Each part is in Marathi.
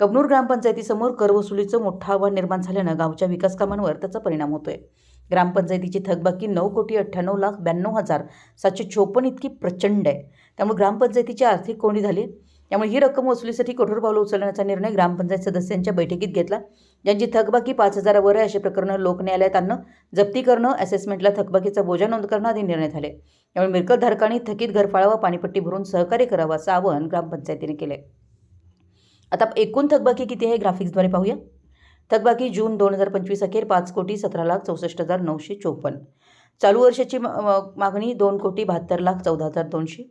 कबनूर ग्रामपंचायतीसमोर कर वसुलीचं मोठं आव्हान निर्माण झाल्यानं गावच्या विकास कामांवर त्याचा परिणाम होतोय. ग्रामपंचायतीची थकबाकी नऊ कोटी अठ्ठ्याण्णव लाख ब्याण्णव हजार सातशे चोपन्न इतकी प्रचंड आहे. त्यामुळे ग्रामपंचायतीची आर्थिक कोंडी झाली. त्यामुळे ही रक्कम वसुलीसाठी कठोर पावलं उचलण्याचा निर्णय ग्रामपंचायत सदस्यांच्या बैठकीत घेतला. ज्यांची थकबाकी पाच हजारावर आहे अशी प्रकरणं लोक न्यायालयात आणणं जप्ती करणं असेसमेंटला थकबाकीचा बोजा नोंद करणं आदी निर्णय झाले. त्यामुळे मिरकतधारकांनी थकीत घरफाळावा पाणीपट्टी भरून सहकार्य करावं असं आवाहन ग्रामपंचायतीने केलं आता एकूण थकबाकी किती आहे ग्राफिक्सद्वारे पाहूया. थकबाकी जून दोन हजार पंचवीस अखेर पाच कोटी सतरा लाख चौसष्ट हजार नऊशे चोपन्न. चालू वर्षाची मागणी दोन कोटी बहात्तर लाख चौदा हजार दोनशे.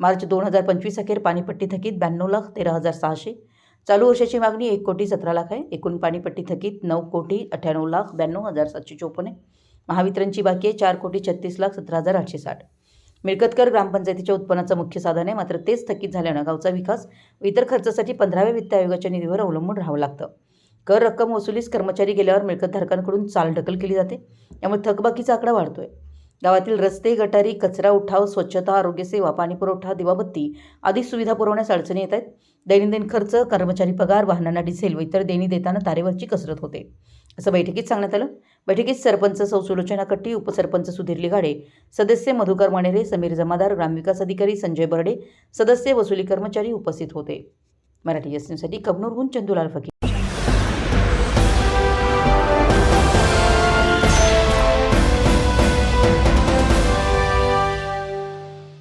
मार्च दोन हजार पंचवीस अखेर पाणीपट्टी थकीत ब्याण्णव लाख तेरा हजार सहाशे. चालू वर्षाची मागणी एक कोटी सतरा लाख आहे. एकूण पाणीपट्टी थकीत नऊ कोटी अठ्ठ्याण्णव लाख ब्याण्णव हजार सातशे चोपन्न आहे. महावितरणची बाकी आहे चार कोटी छत्तीस लाख सतरा हजार आठशे साठ. मिळकतकर ग्रामपंचायतीच्या उत्पन्नाचं मुख्य साधन आहे. मात्र तेच थकीत झाल्यानं गावचा विकास इतर खर्चासाठी पंधराव्या वित्त आयोगाच्या निधीवर अवलंबून राहावं लागतं. कर रक्कम वसुलीस कर्मचारी गेल्यावर मिळकतधारकांकडून चालढकल केली जाते. त्यामुळे थकबाकीचा आकडा वाढतोय. गावातील रस्ते गटारी कचरा उठाव स्वच्छता आरोग्यसेवा पाणीपुरवठा दिवाबत्ती आदी सुविधा पुरवण्यास अडचणी येत आहेत. दैनंदिन खर्च कर्मचारी पगार वाहनांना डिझेल व इतर देणी देताना तारेवरची कसरत होते. असं बैठकीत सांगण्यात आलं. बैठकीत सरपंच सौ सुलोचना कट्टी उपसरपंच सुधीर लिघाडे सदस्य मधुकर मणेरे समीर जमादार ग्रामविकास अधिकारी संजय बर्डे सदस्य वसुली कर्मचारी उपस्थित होते. मराठी एस न्यूजसाठी कबनूरहून चंदुलाल फकीर.